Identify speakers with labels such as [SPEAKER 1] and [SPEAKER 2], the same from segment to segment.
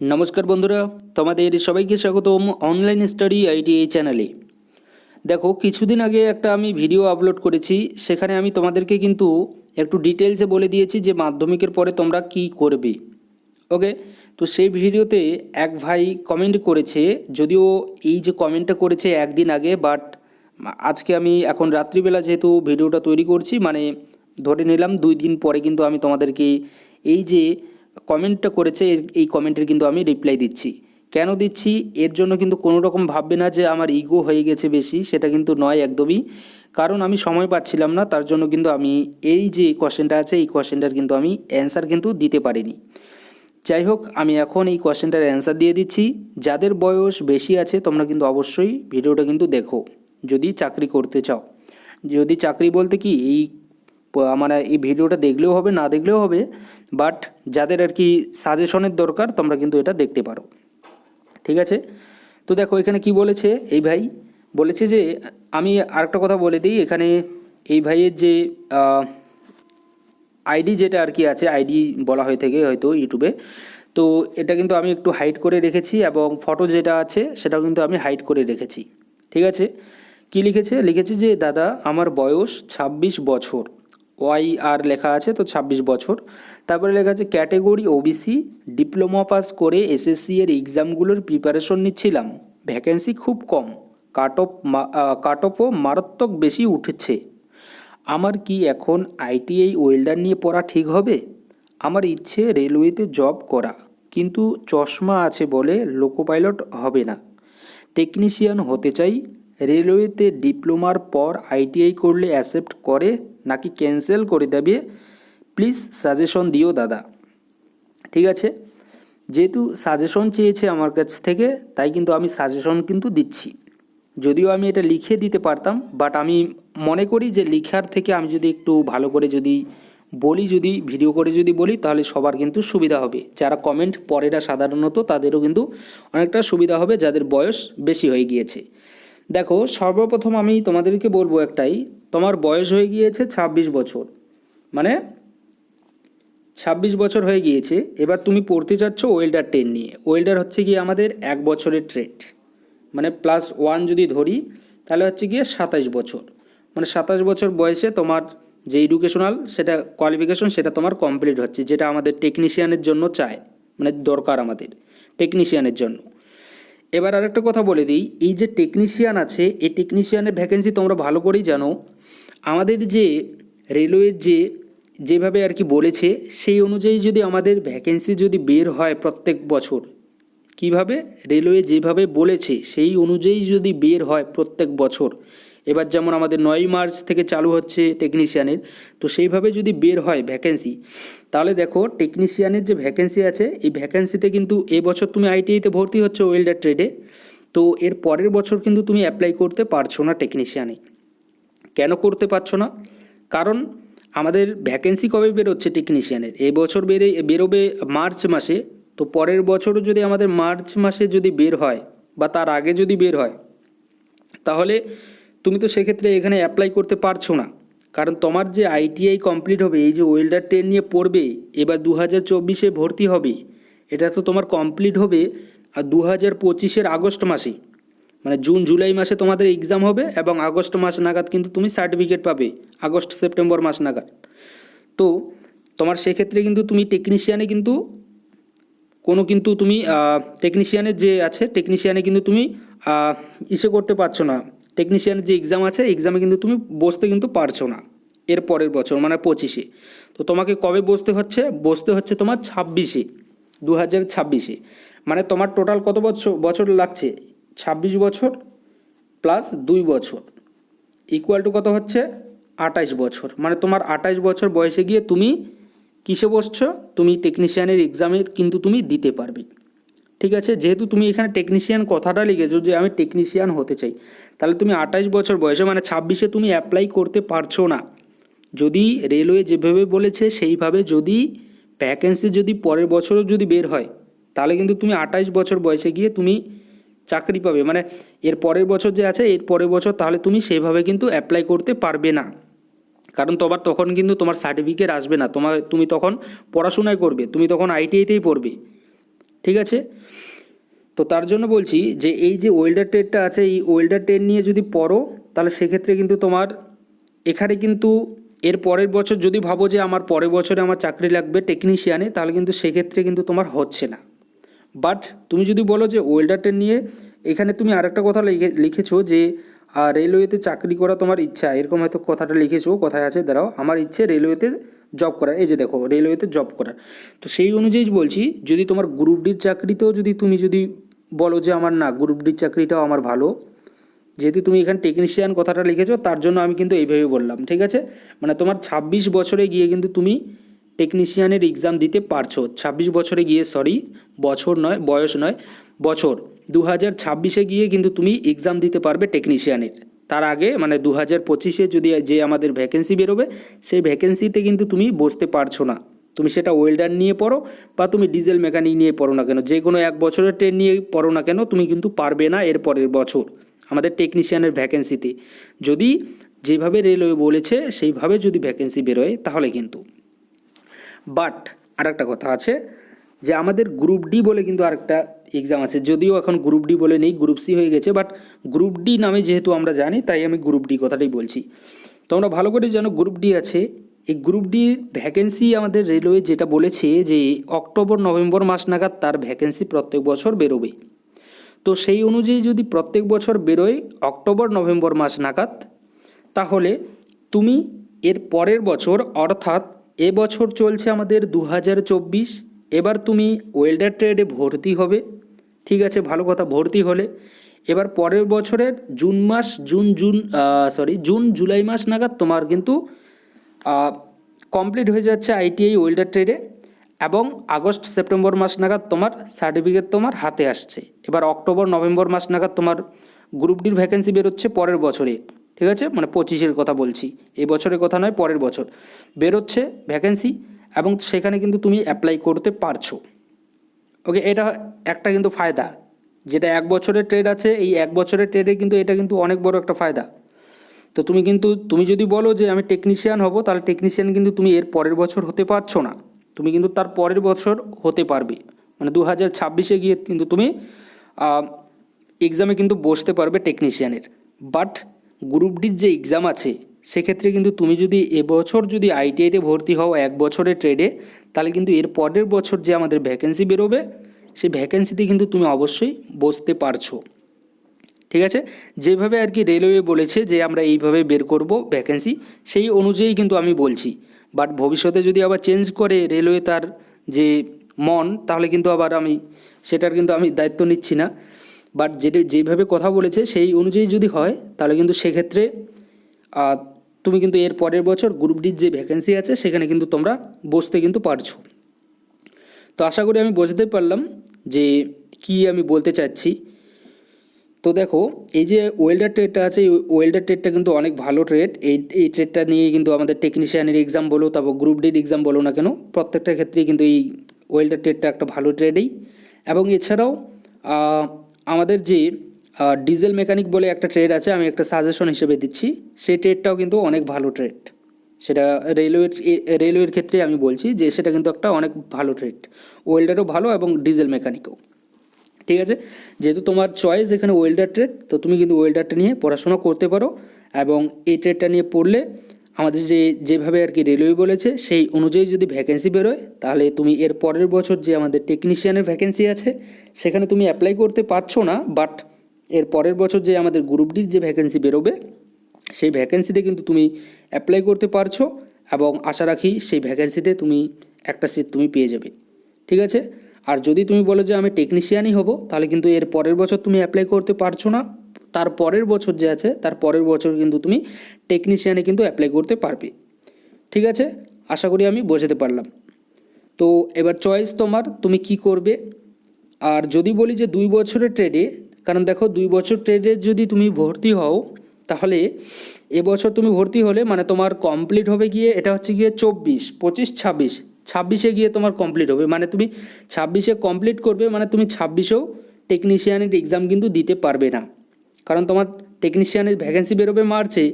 [SPEAKER 1] নমস্কার বন্ধুরা, তোমাদের সবাইকে স্বাগতম অনলাইন স্টাডি আইটিআই চ্যানেলে দেখো, কিছুদিন আগে একটা আমি ভিডিও আপলোড করেছি, সেখানে আমি তোমাদেরকে কিন্তু একটু ডিটেলসে বলে দিয়েছি যে মাধ্যমিকের পরে তোমরা কি করবে। ওকে তো সেই ভিডিওতে এক ভাই কমেন্ট করেছে, যদিও এই যে কমেন্টটা করেছে একদিন আগে বাট আজকে আমি এখন রাত্রিবেলা যেহেতু ভিডিওটা তৈরি করছি মানে ধরে নিলাম দুই দিন পরে কিন্তু আমি তোমাদেরকে এই যে কমেন্টটা করেছে, এই কমেন্টের কিন্তু আমি রিপ্লাই দিচ্ছি। কেন দিচ্ছি? এর জন্য কিন্তু কোনো রকম ভাববে না যে আমার ইগো হয়ে গেছে বেশি, সেটা কিন্তু নয় একদমই। কারণ আমি সময় পাচ্ছিলাম না, তার জন্য কিন্তু আমি এই যে কোশ্চেনটা আছে, এই কোশ্চেনটার কিন্তু আমি অ্যান্সার কিন্তু দিতে পারিনি। যাই হোক, আমি এখন এই কোশ্চেনটার অ্যান্সার দিয়ে দিচ্ছি। যাদের বয়স বেশি আছে, তোমরা কিন্তু অবশ্যই ভিডিওটা কিন্তু দেখো, যদি চাকরি করতে চাও। যদি চাকরি বলতে কি, এই মানে এই ভিডিওটা দেখলেও হবে, না দেখলেও হবে বাট যাদের আর কি সাজেশনের দরকার, তোমরা কিন্তু এটা দেখতে পারো। ঠিক আছে? তো দেখো, এখানে কি বলেছে? এই ভাই বলেছে যে, আমি আরেকটা কথা বলে দিই, এখানে এই ভাইয়ের যে আইডি যেটা আর কি আছে, আইডি বলা হয়ে থাকে হয়তো ইউটিউবে, তো এটা কিন্তু আমি একটু হাইড করে রেখেছি এবং ফটো যেটা আছে, সেটাও কিন্তু আমি হাইড করে রেখেছি। ঠিক আছে? কি লিখেছে? লিখেছে যে, দাদা, আমার বয়স ২৬ বছর। ওয়াই আর লেখা আছে, তো ২৬ বছর। তারপরে লেখা আছে ক্যাটেগরি ওবিসি ডিপ্লোমা পাস করে এসএসসি এর এক্সামগুলোর প্রিপারেশন নিচ্ছিলাম। ভ্যাকেন্সি খুব কম। কাট অফ কাট অফও মারাত্মক বেশি উঠেছে। আমার কি এখন আইটিআই ওয়েল্ডার নিয়ে পড়া ঠিক হবে? আমার ইচ্ছে রেলওয়েতে জব করা, কিন্তু চশমা আছে বলে লোকো পাইলট হবে না। টেকনিশিয়ান হতে চাই রেলওয়েতে ডিপ্লোমার পর আইটিআই করলে অ্যাকসেপ্ট করে নাকি ক্যান্সেল করে দেবে? প্লিজ সাজেশন দিও দাদা। ঠিক আছে? যেহেতু সাজেশন চেয়েছে আমার কাছ থেকে, তাই কিন্তু আমি সাজেশন কিন্তু দিচ্ছি। যদিও আমি এটা লিখে দিতে পারতাম বাট আমি মনে করি যে লেখার থেকে আমি যদি একটু ভালো করে যদি বলি, যদি ভিডিও করে যদি বলি, তাহলে সবার কিন্তু সুবিধা হবে। যারা কমেন্ট পরেরা সাধারণত, তাদেরও কিন্তু অনেকটা সুবিধা হবে, যাদের বয়স বেশি হয়ে গিয়েছে। দেখো, সর্বপ্রথম আমি তোমাদেরকে বলব একটাই তোমার বয়স হয়ে গিয়েছে ছাব্বিশ বছর। মানে ছাব্বিশ বছর হয়ে গিয়েছে, এবার তুমি পড়তে চাচ্ছ ওয়েল্ডার টেন নিয়ে। ওয়েল্ডার হচ্ছে গিয়ে আমাদের এক বছরের ট্রেড মানে প্লাস ওয়ান যদি ধরি, তাহলে হচ্ছে গিয়ে সাতাশ বছর। মানে সাতাশ বছর বয়সে তোমার যে এডুকেশনাল সেটা কোয়ালিফিকেশন সেটা তোমার কমপ্লিট হচ্ছে, যেটা আমাদের টেকনিশিয়ানের জন্য চায়। মানে দরকার আমাদের টেকনিশিয়ানের জন্য। এবার আরেকটা কথা বলে দিই, এই যে টেকনিশিয়ান আছে, এই টেকনিশিয়ানের ভ্যাকেন্সি তোমরা ভালো করেই জানো। আমাদের যে রেলওয়ের যে, যেভাবে আর কি বলেছে, সেই অনুযায়ী যদি আমাদের ভ্যাকেন্সি যদি বের হয় প্রত্যেক বছর, কীভাবে? রেলওয়ে যেভাবে বলেছে, সেই অনুযায়ী যদি বের হয় প্রত্যেক বছর, এবার যেমন আমাদের নয় মার্চ থেকে চালু হচ্ছে টেকনিশিয়ানের তো সেইভাবে যদি বের হয় ভ্যাকেন্সি তাহলে দেখো টেকনিশিয়ানের যে ভ্যাকেন্সি আছে, এই ভ্যাকেন্সিতে কিন্তু এবছর তুমি আইটিআইতে ভর্তি হচ্ছে ওয়েল্ডার ট্রেডে তো এর পরের বছর কিন্তু তুমি অ্যাপ্লাই করতে পারছ না টেকনিশিয়ানে কেন করতে পারছ না? কারণ আমাদের ভ্যাকেন্সি কবে বেরোচ্ছে টেকনিশিয়ানের এই বছর বেরে, বেরোবে মার্চ মাসে। তো পরের বছরও যদি আমাদের মার্চ মাসে যদি বের হয় বা তার আগে যদি বের হয়, তাহলে তুমি তো সেক্ষেত্রে এখানে অ্যাপ্লাই করতে পারছ না। কারণ তোমার যে আইটিআই কমপ্লিট হবে, এই যে ওয়েল্ডার টেন নিয়ে পড়বে, এবার দু হাজার চব্বিশে ভর্তি হবে, এটা তো তোমার কমপ্লিট হবে আর দু হাজার পঁচিশের আগস্ট মাসে মানে জুন, জুলাই মাসে তোমাদের এক্সাম হবে এবং আগস্ট মাস নাগাদ কিন্তু তুমি সার্টিফিকেট পাবে, আগস্ট, সেপ্টেম্বর মাস নাগাদ। তো তোমার সেক্ষেত্রে কিন্তু তুমি টেকনিশিয়ানে কিন্তু, কোনো কিন্তু তুমি টেকনিশিয়ানের যে আছে টেকনিশিয়ানে কিন্তু তুমি ইসে করতে পারছ না। টেকনিশিয়ানের যে এক্সাম আছে এক্সামে কিন্তু তুমি বসতে কিন্তু পারছ না, এর পরের বছর মানে পঁচিশে। তো তোমাকে কবে বসতে হচ্ছে? বসতে হচ্ছে তোমার ছাব্বিশে দু হাজার ছাব্বিশে। মানে তোমার টোটাল কত বছর বছর লাগছে? ছাব্বিশ বছর প্লাস দুই বছর। ইকুয়াল টু কত হচ্ছে? আঠাইশ বছর। মানে তোমার আঠাইশ বছর বয়সে গিয়ে তুমি কিসে বসছো? তুমি টেকনিশিয়ানের এক্সামে কিন্তু তুমি দিতে পারবে। ঠিক আছে? যেহেতু তুমি এখানে টেকনিশিয়ান কথাটা লিখেছো যে আমি টেকনিশিয়ান হতে চাই, তাহলে তুমি আঠাইশ বছর বয়সে মানে ছাব্বিশে তুমি অ্যাপ্লাই করতে পারছ না। যদি রেলওয়ে যেভাবে বলেছে, সেইভাবে যদি ভ্যাকেন্সি যদি পরের বছরও যদি বের হয়, তাহলে কিন্তু তুমি আঠাইশ বছর বয়সে গিয়ে তুমি চাকরি পাবে। মানে এর পরের বছর যে আছে, এর পরের বছর তাহলে তুমি সেভাবে কিন্তু অ্যাপ্লাই করতে পারবে না। কারণ তোমার তখন কিন্তু তোমার সার্টিফিকেট আসবে না। তোমার, তুমি তখন পড়াশোনায় করবে। তুমি তখন আইটিআইতেই পড়বে। ঠিক আছে? তো তার জন্য বলছি যে, এই যে ওয়েল্ডার ট্রেডটা আছে, এই ওয়েল্ডার ট্রেড নিয়ে যদি পড়ো, তাহলে সেক্ষেত্রে কিন্তু তোমার এখানে কিন্তু এর পরের বছর যদি ভাবো যে আমার পরের বছরে আমার চাকরি লাগবে টেকনিশিয়ানে তাহলে কিন্তু সেক্ষেত্রে কিন্তু তোমার হচ্ছে না। বাট তুমি যদি বলো যে ওয়েল্ডারটা নিয়ে, এখানে তুমি আরেকটা কথা লিখে, লিখেছো যে রেলওয়েতে চাকরি করা তোমার ইচ্ছা। এরকম হয়তো কথাটা লিখেছো, কথায় আছে, দাঁড়াও। আমার ইচ্ছে রেলওয়েতে জব করার এই যে দেখো, রেলওয়েতে জব করার তো সেই অনুযায়ী বলছি, যদি তোমার গ্রুপ ডির চাকরিতেও যদি তুমি যদি বলো যে আমার না গ্রুপ ডির চাকরিটাও আমার ভালো, যেহেতু তুমি এখানে টেকনিশিয়ান কথাটা লিখেছো, তার জন্য আমি কিন্তু এইভাবে বললাম, ঠিক আছে? মানে তোমার ছাব্বিশ বছরে গিয়ে কিন্তু তুমি টেকনিশিয়ানের এক্সাম দিতে পারছ। ছাব্বিশ বছরে গিয়ে সরি বছর নয়, বয়স নয়, বছর। দু হাজার ছাব্বিশে গিয়ে কিন্তু তুমি এক্সাম দিতে পারবে টেকনিশিয়ানের তার আগে মানে দু হাজার পঁচিশে যদি যে আমাদের ভ্যাকেন্সি বেরোবে, সেই ভ্যাকেন্সিতে কিন্তু তুমি বসতে পারছ না। তুমি সেটা ওয়েল্ডার নিয়ে পড়ো বা তুমি ডিজেল মেকানিক নিয়ে পড়ো না কেন। যে কোনো এক বছরের ট্রেন নিয়ে পড়ো না কেন, তুমি কিন্তু পারবে না এর পরের বছর, আমাদের টেকনিশিয়ানের ভ্যাকেন্সিতে যদি যেভাবে রেলওয়ে বলেছে, সেইভাবে যদি ভ্যাকেন্সি বেরোয়, তাহলে কিন্তু। বাট আরেকটা কথা আছে যে আমাদের গ্রুপ ডি বলে কিন্তু আরেকটা এক্সাম আছে। যদিও এখন গ্রুপ ডি বলে নেই গ্রুপ সি হয়ে গেছে বাট গ্রুপ ডি নামে যেহেতু আমরা জানি, তাই আমি গ্রুপ ডি কথাটাই বলছি। তোমরা ভালো করে জানো গ্রুপ ডি আছে। এই গ্রুপ ডি ভ্যাকেন্সি আমাদের রেলওয়ে যেটা বলেছে যে অক্টোবর, নভেম্বর মাস নাগাদ তার ভ্যাকেন্সি প্রত্যেক বছর বেরোবে। তো সেই অনুযায়ী যদি প্রত্যেক বছর বেরোয় অক্টোবর, নভেম্বর মাস নাগাদ, তাহলে তুমি এর পরের বছর অর্থাৎ এবছর চলছে আমাদের দু হাজার চব্বিশ। এবার তুমি ওয়েল্ডার ট্রেডে ভর্তি হবে। ঠিক আছে, ভালো কথা, ভর্তি হলে। এবার পরের বছরের জুন মাস, June June sorry June, July মাস নাগাদ তোমার কিন্তু কমপ্লিট হয়ে যাচ্ছে আইটিআই ওয়েল্ডার ট্রেডে এবং আগস্ট, সেপ্টেম্বর মাস নাগাদ তোমার সার্টিফিকেট তোমার হাতে আসছে। এবার অক্টোবর, নভেম্বর মাস নাগাদ তোমার গ্রুপ ডির ভ্যাকেন্সি বেরোচ্ছে পরের বছরে। ঠিক আছে? মানে পঁচিশের কথা বলছি। এই বছরের কথা নয়, পরের বছর। বেরোচ্ছে ভ্যাকেন্সি এবং সেখানে কিন্তু তুমি অ্যাপ্লাই করতে পারছ। ওকে এটা একটা কিন্তু ফায়দা। যেটা এক বছরের ট্রেড আছে, এই এক বছরের ট্রেডে কিন্তু এটা কিন্তু অনেক বড় একটা ফায়দা। তো তুমি কিন্তু, তুমি যদি বলো যে আমি টেকনিশিয়ান হব, তাহলে টেকনিশিয়ান কিন্তু তুমি এর পরের বছর হতে পারছ না। তুমি কিন্তু তার পরের বছর হতে পারবে। মানে দু হাজার ছাব্বিশে গিয়ে কিন্তু তুমি এক্সামে কিন্তু বসতে পারবে টেকনিশিয়ানের বাট গ্রুপ ডির যে এক্সাম আছে, সেক্ষেত্রে কিন্তু তুমি যদি এবছর যদি আইটিআইতে ভর্তি হও এক বছরের ট্রেডে তাহলে কিন্তু এর পরের বছর যে আমাদের ভ্যাকেন্সি বেরোবে, সেই ভ্যাকেন্সিতে কিন্তু তুমি অবশ্যই বসতে পারছ। ঠিক আছে? যেভাবে আর কি রেলওয়ে বলেছে যে আমরা এইভাবে বের করব ভ্যাকেন্সি সেই অনুযায়ী কিন্তু আমি বলছি। বাট ভবিষ্যতে যদি আবার চেঞ্জ করে রেলওয়ে তার যে মন, তাহলে কিন্তু আবার আমি, সেটার কিন্তু আমি দায়িত্ব নিচ্ছি না। বাট যেটা, যেভাবে কথা বলেছে, সেই অনুযায়ী যদি হয়, তাহলে কিন্তু সেক্ষেত্রে তুমি কিন্তু এর পরের বছর গ্রুপ ডির যে ভ্যাকেন্সি আছে, সেখানে কিন্তু তোমরা বসতে কিন্তু পারছ। তো আশা করি আমি বোঝাতে পারলাম যে কি আমি বলতে চাচ্ছি। তো দেখো, এই যে ওয়েল্ডার ট্রেডটা আছে, এই ওয়েল্ডার ট্রেডটা কিন্তু অনেক ভালো ট্রেড এই এই ট্রেডটা নিয়ে কিন্তু আমাদের টেকনিশিয়ানের এক্সাম বলো, তারপর গ্রুপ ডির এক্সাম বলো না কেন, প্রত্যেকটা ক্ষেত্রেই কিন্তু এই ওয়েল্ডার ট্রেডটা একটা ভালো ট্রেডেই এবং এছাড়াও আমাদের যে ডিজেল মেকানিক বলে একটা ট্রেড আছে, আমি একটা সাজেশন হিসেবে দিচ্ছি। সেই ট্রেডটাও কিন্তু অনেক ভালো ট্রেড সেটা রেলওয়ের রেলওয়ের ক্ষেত্রে আমি বলছি যে, সেটা কিন্তু একটা অনেক ভালো ট্রেড ওয়েল্ডারও ভালো এবং ডিজেল মেকানিকও ঠিক আছে? যেহেতু তোমার চয়েস এখানে ওয়েল্ডার ট্রেড তো তুমি কিন্তু ওয়েল্ডারটা নিয়ে পড়াশোনা করতে পারো এবং এই ট্রেডটা নিয়ে পড়লে আমাদের যে, যেভাবে আর কি রেলওয়ে বলেছে, সেই অনুযায়ী যদি ভ্যাকেন্সি বেরোয়, তাহলে তুমি এর পরের বছর যে আমাদের টেকনিশিয়ানের ভ্যাকেন্সি আছে, সেখানে তুমি অ্যাপ্লাই করতে পারছ না বাট এর পরের বছর যে আমাদের গ্রুপ ডির যে ভ্যাকেন্সি বেরোবে, সেই ভ্যাকেন্সিতে কিন্তু তুমি অ্যাপ্লাই করতে পারছ এবং আশা রাখি সেই ভ্যাকেন্সিতে তুমি একটা সিট তুমি পেয়ে যাবে। ঠিক আছে? আর যদি তুমি বলো যে আমি টেকনিশিয়ানই হব, তাহলে কিন্তু এর পরের বছর তুমি অ্যাপ্লাই করতে পারছ না তার পরের বছর যে আছে, তার পরের বছর কিন্তু তুমি টেকনিশিয়ানে কিন্তু অ্যাপ্লাই করতে পারবে। ঠিক আছে? আশা করি আমি বোঝাতে পারলাম। তো এবার চয়েস তোমার, তুমি কি করবে? আর যদি বলি যে দুই বছরের ট্রেডে কারণ দেখো দুই বছর ট্রেডে যদি তুমি ভর্তি হও, তাহলে এবছর তুমি ভর্তি হলে মানে তোমার কমপ্লিট হবে গিয়ে, এটা হচ্ছে গিয়ে চব্বিশ, পঁচিশ, ছাব্বিশ। ছাব্বিশে গিয়ে তোমার কমপ্লিট হবে। মানে তুমি ছাব্বিশে কমপ্লিট করবে মানে তুমি ছাব্বিশেও টেকনিশিয়ানের এক্সাম কিন্তু দিতে পারবে না। কারণ তোমার টেকনিশিয়ানের ভ্যাকেন্সি বেরোবে মার্চে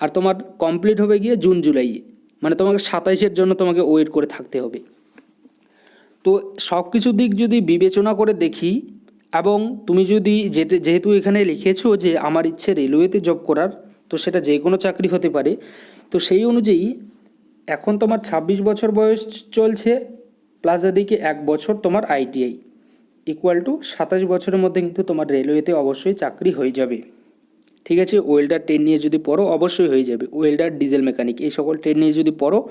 [SPEAKER 1] আর তোমার কমপ্লিট হবে গিয়ে জুন জুলাইয়ে মানে তোমাকে সাতাইশের জন্য তোমাকে ওয়েট করে থাকতে হবে। তো সব কিছু দিক যদি বিবেচনা করে দেখি এবং তুমি যদি যেতে, যেহেতু এখানে লিখেছো যে আমার ইচ্ছে রেলওয়েতে জব করার, তো সেটা যে কোনো চাকরি হতে পারে। তো সেই অনুযায়ী এখন তোমার ছাব্বিশ বছর বয়স চলছে প্লাস এদিকে এক বছর তোমার আইটিআই ইকুয়াল টু সাতাশ বছরের মধ্যে কিন্তু তোমার রেলওয়েতে অবশ্যই চাকরি হয়ে যাবে। ঠিক আছে? ওয়েল্ডার ট্রেন নিয়ে যদি পড়ো, অবশ্যই হয়ে যাবে। ওয়েল্ডার ডিজেল মেকানিক এই সকল ট্রেন নিয়ে যদি পড়ো,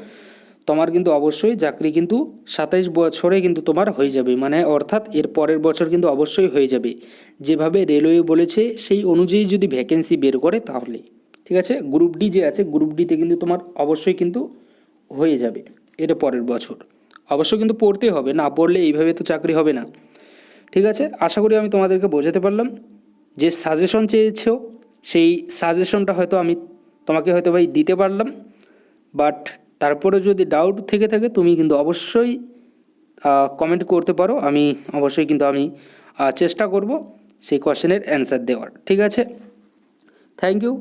[SPEAKER 1] তোমার কিন্তু অবশ্যই চাকরি কিন্তু সাতাইশ বছরে কিন্তু তোমার হয়ে যাবে। মানে অর্থাৎ এর পরের বছর কিন্তু অবশ্যই হয়ে যাবে। যেভাবে রেলওয়ে বলেছে, সেই অনুযায়ী যদি ভ্যাকেন্সি বের করে তাহলে। ঠিক আছে? গ্রুপ ডি যে আছে গ্রুপ ডিতে কিন্তু তোমার অবশ্যই কিন্তু হয়ে যাবে। এর পরের বছর। অবশ্যই কিন্তু পড়তে হবে। না পড়লে এইভাবে তো চাকরি হবে না। ঠিক আছে? আশা করি আমি তোমাদেরকে বোঝাতে পারলাম। যে সাজেশন চেয়েছো, সেই সাজেশনটা হয়তো আমি তোমাকে হয়তো ভাই দিতে পারলাম। বাট তারপরে যদি ডাউট থেকে থাকে, তুমি কিন্তু অবশ্যই কমেন্ট করতে পারো। আমি অবশ্যই কিন্তু আমি চেষ্টা করব সেই কোশ্চেনের অ্যান্সার দেওয়ার। ঠিক আছে? Thank you